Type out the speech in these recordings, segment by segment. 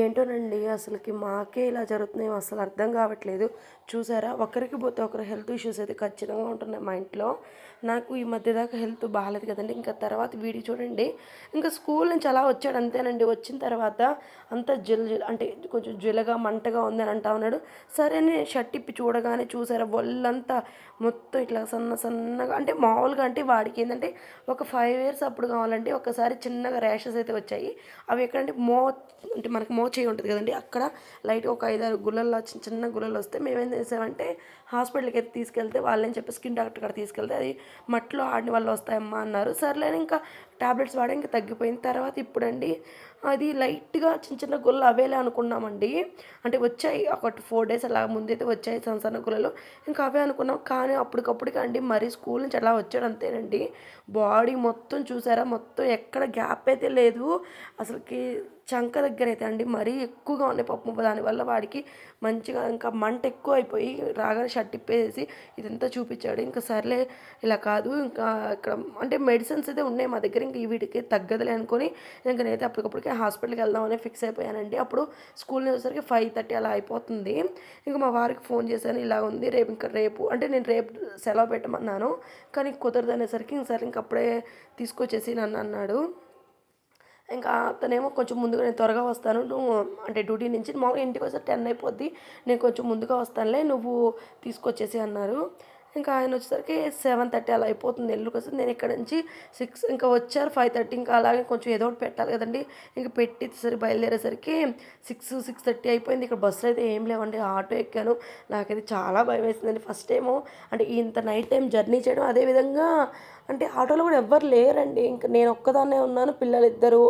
ఏంటోనండి అసలుకి మాకే ఇలా జరుగుతున్నాయో అసలు అర్థం కావట్లేదు. చూసారా ఒకరికి పోతే ఒకరు హెల్త్ ఇష్యూస్ అయితే ఖచ్చితంగా ఉంటున్నాయి మా ఇంట్లో. నాకు ఈ మధ్య దాకా హెల్త్ బాగాలేదు కదండి. ఇంకా తర్వాత వీడియో చూడండి ఇంకా స్కూల్ నుంచి అలా వచ్చాడు అంతేనండి. వచ్చిన తర్వాత అంత జిల్ జిల్ అంటే కొంచెం జిలగా మంటగా ఉందని అంటా ఉన్నాడు. సరే అని షర్ట్ ఇప్పి చూడగానే చూసారా ఒళ్ళంతా మొత్తం ఇట్లా సన్న సన్నగా అంటే మామూలుగా అంటే వాడికి ఏంటంటే ఒక ఫైవ్ ఇయర్స్ అప్పుడు కావాలంటే ఒకసారి చిన్నగా ర్యాషెస్ అయితే వచ్చాయి. అవి ఎక్కడంటే మో అంటే మనకి మో ఉంటుంది కదండి అక్కడ లైట్గా ఒక ఐదారు గుళ్ళల్లో చిన్న చిన్న గుల్లలు వస్తే మేమేం చేసామంటే హాస్పిటల్కి అయితే తీసుకెళ్తే వాళ్ళని చెప్పి స్కిన్ డాక్టర్ కాడ తీసుకెళ్తే అది మట్లో ఆడిన వాళ్ళు వస్తాయమ్మా అన్నారు. సర్లే ఇంకా టాబ్లెట్స్ వాడే ఇంకా తగ్గిపోయిన తర్వాత ఇప్పుడండి అది లైట్గా చిన్న చిన్న గుళ్ళు అవేలే అనుకున్నామండి. అంటే వచ్చాయి ఒక ఫోర్ డేస్ అలా ముందైతే వచ్చాయి సన్న సన్న గుల్లలు. ఇంకా అవే అనుకున్నాం కానీ అప్పటికప్పటికి అండి మరీ స్కూల్ నుంచి అలా వచ్చాడు అంతేనండి. బాడీ మొత్తం చూసారా? మొత్తం ఎక్కడ గ్యాప్ అయితే లేదు. అసలుకి చంక దగ్గర అయితే అండి మరీ ఎక్కువగా ఉన్నాయి పప్పు దానివల్ల వాడికి మంచిగా ఇంకా మంట ఎక్కువ అయిపోయి రాగానే షర్ట్ ఇప్పేసి ఇదంతా చూపించాడు. ఇంకా సర్లే ఇలా కాదు. ఇంకా ఇక్కడ అంటే మెడిసిన్స్ అయితే ఉన్నాయి మా దగ్గర. ఇంకా వీటికి తగ్గదులే అనుకొని ఇంకా నేనైతే అప్పటికప్పటికే హాస్పిటల్కి వెళ్దామని ఫిక్స్ అయిపోయానండి. అప్పుడు స్కూల్ వచ్చేసరికి ఫైవ్ థర్టీ అలా అయిపోతుంది. ఇంకా మా వారికి ఫోన్ చేశాను ఇలా ఉంది. రేపు ఇంకా రేపు అంటే నేను రేపు సెలవు పెట్టమన్నాను. కానీ కుదరదు అనేసరికి ఇంక సరే ఇంక అప్పుడే తీసుకొచ్చేసి నన్ను అన్నాడు. ఇంకా అతనేమో కొంచెం ముందుగా నేను త్వరగా వస్తాను. నువ్వు అంటే డ్యూటీ నుంచి మామూలుగా ఇంటికి వస్తే టెన్ అయిపోద్ది. నేను కొంచెం ముందుగా వస్తానులే నువ్వు తీసుకొచ్చేసి అన్నారు. ఇంకా ఆయన వచ్చేసరికి సెవెన్ థర్టీ అలా అయిపోతుంది ఎల్లుకి వస్తుంది నేను ఇక్కడ నుంచి సిక్స్ ఇంకా వచ్చారు ఫైవ్ థర్టీ. ఇంకా అలాగే కొంచెం ఏదో ఒకటి పెట్టాలి కదండి. ఇంకా పెట్టేసరికి బయలుదేరేసరికి సిక్స్ సిక్స్ థర్టీ అయిపోయింది. ఇక్కడ బస్సులు అయితే ఏం లేవండి ఆటో ఎక్కాను. నాకైతే చాలా భయం వేసిందండి ఫస్ట్ టైము అంటే ఇంత నైట్ టైం జర్నీ చేయడం అదేవిధంగా అంటే ఆటోలో కూడా ఎవ్వరు లేరండి. ఇంకా నేను ఒక్కదాన్నే ఉన్నాను పిల్లలు ఇద్దరు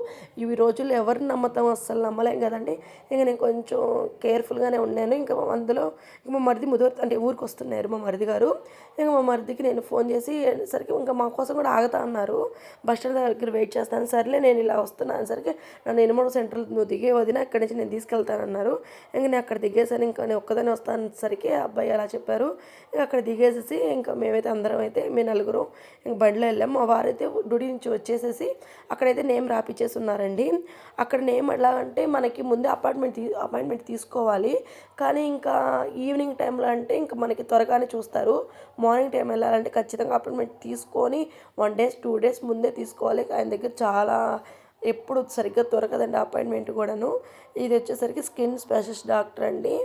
ఇవి రోజుల్లో ఎవరిని నమ్మతాం? అస్సలు నమ్మలేం కదండి. ఇంకా నేను కొంచెం కేర్ఫుల్గానే ఉన్నాను. ఇంకా అందులో ఇంకా మా మరిది ముదురు అంటే ఊరికి వస్తున్నారు మా మరిది గారు. ఇంకా మా మరిదికి నేను ఫోన్ చేసి సరికి ఇంకా మా కోసం కూడా ఆగుతా అన్నారు. బస్ స్టాండ్ దగ్గర వెయిట్ చేస్తాను. సర్లే నేను ఇలా వస్తున్నాను సరికి నన్ను ఎనిమిది సెంటర్ నువ్వు దిగే వదిన అక్కడి నుంచి నేను తీసుకెళ్తానన్నారు ఇంకా నేను అక్కడ దిగేసాను ఇంకా నేను ఒక్కదానే వస్తాను సరికి అబ్బాయి అలా చెప్పారు. ఇంకా అక్కడ దిగేసేసి ఇంకా మేమైతే అందరం అయితే మీ నలుగురు ఇంకా బండిలో వెళ్ళాం. మా వారైతే గుడి నుంచి వచ్చేసేసి అక్కడైతే నేమ్ రాపిచ్చేసి ఉన్నారండి అక్కడ నేమ్ ఎలా అంటే మనకి ముందే అపార్ట్మెంట్ తీ అపాయింట్మెంట్ తీసుకోవాలి. కానీ ఇంకా ఈవినింగ్ టైంలో అంటే ఇంకా మనకి త్వరగానే చూస్తారు. మార్నింగ్ టైం వెళ్ళాలంటే ఖచ్చితంగా అపాయింట్మెంట్ తీసుకొని వన్ డేస్ టూ డేస్ ముందే తీసుకోవాలి. ఆయన దగ్గర చాలా ఎప్పుడు సరిగ్గా దొరకదండి అపాయింట్మెంట్ కూడాను. ఇది వచ్చేసరికి స్కిన్ స్పెషలిస్ట్ డాక్టర్ అండి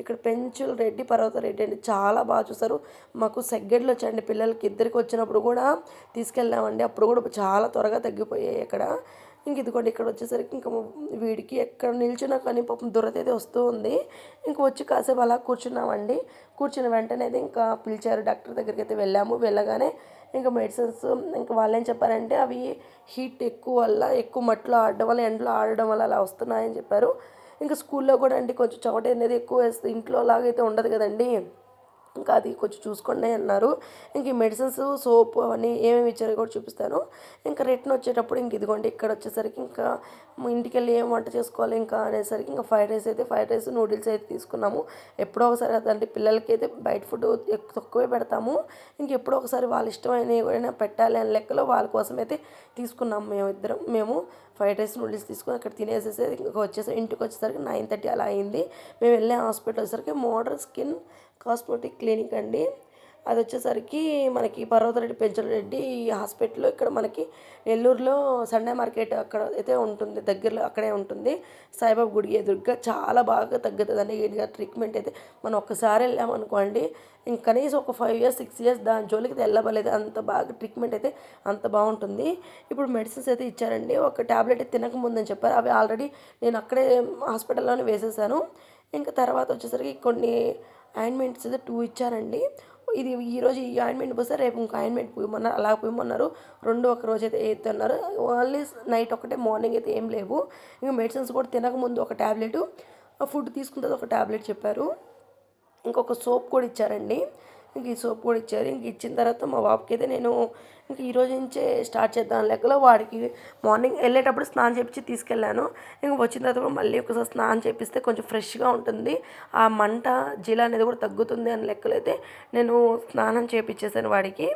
ఇక్కడ పెంచులు రెడ్డి పర్వత రెడ్డి అండి చాలా బాగా చూస్తారు మాకు సెగ్గడ్లు వచ్చండి పిల్లలకి ఇద్దరికి వచ్చినప్పుడు కూడా తీసుకెళ్ళామండి అప్పుడు కూడా చాలా త్వరగా తగ్గిపోయాయి ఇక్కడ ఇంక ఇదిగోండి ఇక్కడ వచ్చేసరికి ఇంకా వీడికి ఎక్కడ నిల్చున్నా కానీ పాపం దురద అయితే వస్తూ ఉంది. ఇంక వచ్చి కాసేపు అలా కూర్చున్నామండి. కూర్చున్న వెంటనే అయితే ఇంకా పిలిచారు డాక్టర్ దగ్గరికి అయితే వెళ్ళాము. వెళ్ళగానే ఇంకా మెడిసిన్స్ ఇంకా వాళ్ళు ఏం చెప్పారంటే అవి హీట్ ఎక్కువ వల్ల ఎక్కువ మట్లో ఆడడం వల్ల ఎండలో ఆడడం వల్ల అలా వస్తున్నాయని చెప్పారు. ఇంకా స్కూల్లో కూడా అండి కొంచెం చెమట అనేది ఎక్కువ వేస్తుంది ఇంట్లో లాగైతే ఉండదు కదండి. ఇంకా అది కొంచెం చూసుకోండి అన్నారు. ఇంక ఈ మెడిసిన్స్ సోప్ అవన్నీ ఏమేమి ఇచ్చారో కూడా చూపిస్తాను. ఇంకా రిటర్న్ వచ్చేటప్పుడు ఇంక ఇదిగోండి ఇక్కడ వచ్చేసరికి ఇంకా ఇంటికి వెళ్ళి ఏం వంట చేసుకోవాలి ఇంకా అనేసరికి ఇంకా ఫ్రైడ్ రైస్ అయితే ఫ్రైడ్ రైస్ నూడిల్స్ అయితే తీసుకున్నాము. ఎప్పుడో ఒకసారి అదంటే పిల్లలకి అయితే బయట ఫుడ్ తక్కువే పెడతాము. ఇంకెప్పుడో ఒకసారి వాళ్ళ ఇష్టమైన ఏమైనా పెట్టాలి అనే లెక్కలో వాళ్ళ కోసం అయితే తీసుకున్నాము మేము ఇద్దరం. మేము ఫ్రైడ్ రైస్ నూడిల్స్ తీసుకొని అక్కడ తినేసేసి ఇంకా వచ్చేసరికి ఇంటికి వచ్చేసరికి నైన్ థర్టీ అలా అయింది. మేము వెళ్ళే హాస్పిటల్ వచ్చేసరికి మోడర్ స్కిన్ కాస్మెటిక్ క్లినిక్ అండి. అది వచ్చేసరికి మనకి పర్వతరెడ్డి పెంచలరెడ్డి హాస్పిటల్. ఇక్కడ మనకి నెల్లూరులో సండే మార్కెట్ అక్కడ అయితే ఉంటుంది దగ్గరలో అక్కడే ఉంటుంది. సాయిబాబు గుడి ఎదురుగా చాలా బాగా తగ్గుతుందండి. ఈయనగా ట్రీట్మెంట్ అయితే మనం ఒక్కసారి వెళ్ళామనుకోండి ఇంక కనీసం ఒక ఫైవ్ ఇయర్స్ సిక్స్ ఇయర్స్ దాని జోలికి వెళ్ళబలేదు అంత బాగా ట్రీట్మెంట్ అయితే అంత బాగుంటుంది. ఇప్పుడు మెడిసిన్స్ అయితే ఇచ్చారండి. ఒక ట్యాబ్లెట్ తినకముందని చెప్పారు. అవి ఆల్రెడీ నేను అక్కడే హాస్పిటల్లోనే వేసేసాను. ఇంకా తర్వాత వచ్చేసరికి కొన్ని ఆయింట్మెంట్స్ అయితే టూ ఇచ్చారండి. ఇది ఈరోజు ఈ ఆయింట్మెంట్ పోస్తే రేపు ఇంకో ఆయింట్మెంట్ పోయమన్నారు అలా పోయమన్నారు. రెండు ఒక రోజు అయితే వేస్తున్నారు ఓన్లీ నైట్ ఒకటే మార్నింగ్ అయితే ఏం లేవు. ఇంకా మెడిసిన్స్ కూడా తినకముందు ఒక ట్యాబ్లెట్ ఫుడ్ తీసుకుంటుంది ఒక ట్యాబ్లెట్ చెప్పారు. ఇంకొక సోప్ కూడా ఇచ్చారండి. ఇంక ఈ సోప్ కూడా ఇచ్చారు. ఇంక ఇచ్చిన తర్వాత మా బాబుకి అయితే నేను ఇంక ఈ రోజు నుంచే స్టార్ట్ చేద్దాం లెక్కలో వాడికి మార్నింగ్ వెళ్ళేటప్పుడు స్నానం చేపించి తీసుకెళ్ళాను. ఇంక వచ్చిన తర్వాత కూడా మళ్ళీ ఒకసారి స్నానం చేపిస్తే కొంచెం ఫ్రెష్గా ఉంటుంది. ఆ మంట జిల అనేది కూడా తగ్గుతుంది అని లెక్కలో అయితే నేను స్నానం చేపించేసాను వాడికి.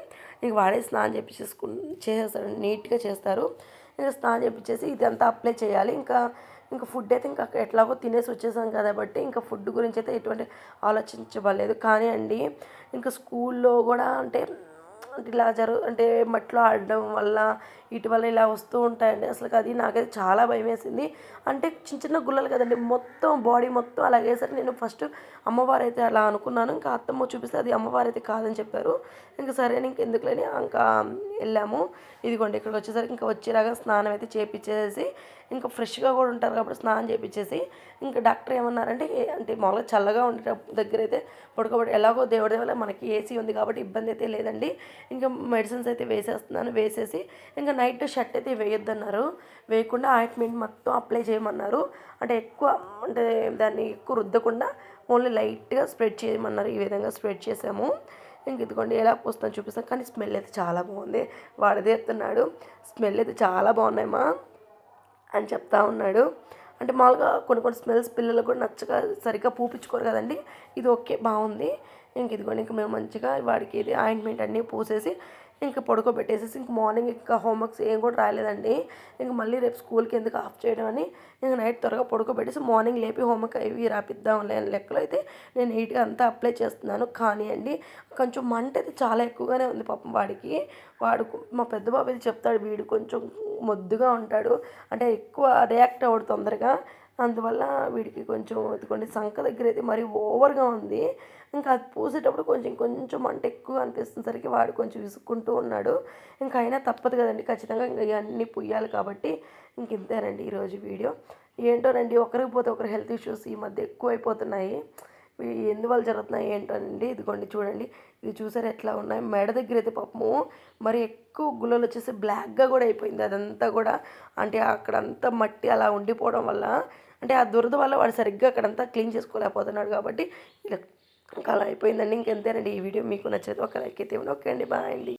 ఇంక వాడే స్నానం చేపించేసుకు చేసేస్తాడు నీట్గా చేస్తారు. ఇంకా స్నానం చేపించేసి ఇదంతా అప్లై చేయాలి. ఇంకా ఇంకా ఫుడ్ అయితే ఇంకా ఎట్లాగో తినేసి వచ్చేసాం కాబట్టి ఇంకా ఫుడ్ గురించి అయితే ఎటువంటి ఆలోచించబడలేదు. కానీ అండి ఇంకా స్కూల్లో కూడా అంటే ఇలా జరుగు అంటే మట్లో ఆడడం వల్ల ఇటు వల్ల ఇలా వస్తూ ఉంటాయండి. అసలు అది నాకైతే చాలా భయం వేసింది అంటే చిన్న చిన్న గుల్లలు కదండి మొత్తం బాడీ మొత్తం అలాగే సరే నేను ఫస్ట్ అమ్మవారు అయితే అలా అనుకున్నాను. ఇంకా అత్తమ్మ చూపిస్తే అది అమ్మవారు అయితే కాదని చెప్పారు. ఇంకా సరే ఇంక ఎందుకులేని ఇంకా వెళ్ళాము. ఇదిగోండి ఇక్కడికి వచ్చేసరికి ఇంకా వచ్చేలాగా స్నానం అయితే చేపించేసి ఇంకా ఫ్రెష్గా కూడా ఉంటారు కాబట్టి స్నానం చేయించేసి ఇంకా డాక్టర్ ఏమన్నారంటే అంటే మామూలుగా చల్లగా ఉండే దగ్గర అయితే పడుకోబడి ఎలాగో దేవుడి దేవుల మనకి ఏసీ ఉంది కాబట్టి ఇబ్బంది అయితే లేదండి. ఇంకా మెడిసిన్స్ అయితే వేసేస్తున్నాను వేసేసి ఇంకా నైట్ షర్ట్ అయితే వేయొద్దన్నారు. వేయకుండా ఆయింట్మెంట్ మొత్తం అప్లై చేయమన్నారు. అంటే ఎక్కువ అంటే దాన్ని ఎక్కువ రుద్దకుండా ఓన్లీ లైట్గా స్ప్రెడ్ చేయమన్నారు. ఈ విధంగా స్ప్రెడ్ చేసాము ఇంక ఇదిగోండి ఎలా పోస్తాను చూపిస్తాను. కానీ స్మెల్ అయితే చాలా బాగుంది. వాడిదే చెప్తున్నాడు. స్మెల్ అయితే చాలా బాగున్నాయమ్మా. అని చెప్తా ఉన్నాడు. అంటే మామూలుగా కొన్ని కొన్ని స్మెల్స్ పిల్లలకు కూడా నచ్చక సరిగ్గా పూపించుకోరు కదండి. ఇది ఓకే బాగుంది. ఇంక ఇదిగోండి ఇంక మేము మంచిగా వాడికి ఇది ఆయింట్మెంట్ అన్నీ పూసేసి ఇంకా పడుకోబెట్టేసేసి ఇంక మార్నింగ్ ఇంకా హోంవర్క్స్ ఏం కూడా రాలేదండి. ఇంక మళ్ళీ రేపు స్కూల్కి ఎందుకు ఆఫ్ చేయడం అని ఇంక నైట్ త్వరగా పడుకోబెట్టేసి మార్నింగ్ లేపి హోంవర్క్ అవి రాపిద్దాం లేని లెక్కలో అయితే నేను నీట్గా అంతా అప్లై చేస్తున్నాను. కానీ అండి కొంచెం మంట అయితే చాలా ఎక్కువగానే ఉంది పాపం వాడికి. వాడు మా పెద్ద బాబు అయితే చెప్తాడు వీడు కొంచెం మొద్దుగా ఉంటాడు. అంటే ఎక్కువ రియాక్ట్ అవ్వడు తొందరగా. అందువల్ల వీడికి కొంచెం ఇదిగోండి సంఖ దగ్గర అయితే మరీ ఓవర్గా ఉంది. ఇంకా అది పూసేటప్పుడు కొంచెం కొంచెం మంట ఎక్కువ అనిపిస్తున్నసరికి వాడు కొంచెం విసుక్కుంటూ ఉన్నాడు. ఇంకా అయినా తప్పదు కదండి ఖచ్చితంగా ఇంకా ఇవన్నీ పుయ్యాలి కాబట్టి ఇంక ఇంతేనండి ఈరోజు వీడియో. ఏంటోనండి ఒకరికి పోతే ఒకరు హెల్త్ ఇష్యూస్ ఈ మధ్య ఎక్కువైపోతున్నాయి. అయిపోతున్నాయి ఎందువల్ల జరుగుతున్నాయి ఏంటండి? ఇదిగోండి చూడండి. ఇది చూసారు ఎట్లా ఉన్నాయి? మెడ దగ్గర అయితే పాపము మరి ఎక్కువ గుల్లలు వచ్చేసి బ్లాక్గా కూడా అయిపోయింది. అదంతా కూడా అంటే అక్కడంతా మట్టి అలా ఉండిపోవడం వల్ల అంటే ఆ దురద వల్ల వాడు సరిగ్గా అక్కడంతా క్లీన్ చేసుకోలేకపోతున్నాడు కాబట్టి ఇలా ఇంకా అలా అయిపోయిందండి. ఇంకెంతేనండి ఈ వీడియో? మీకు నచ్చేది ఒక లైక్ అయితే ఓకే అండి. బాయ్ అండి.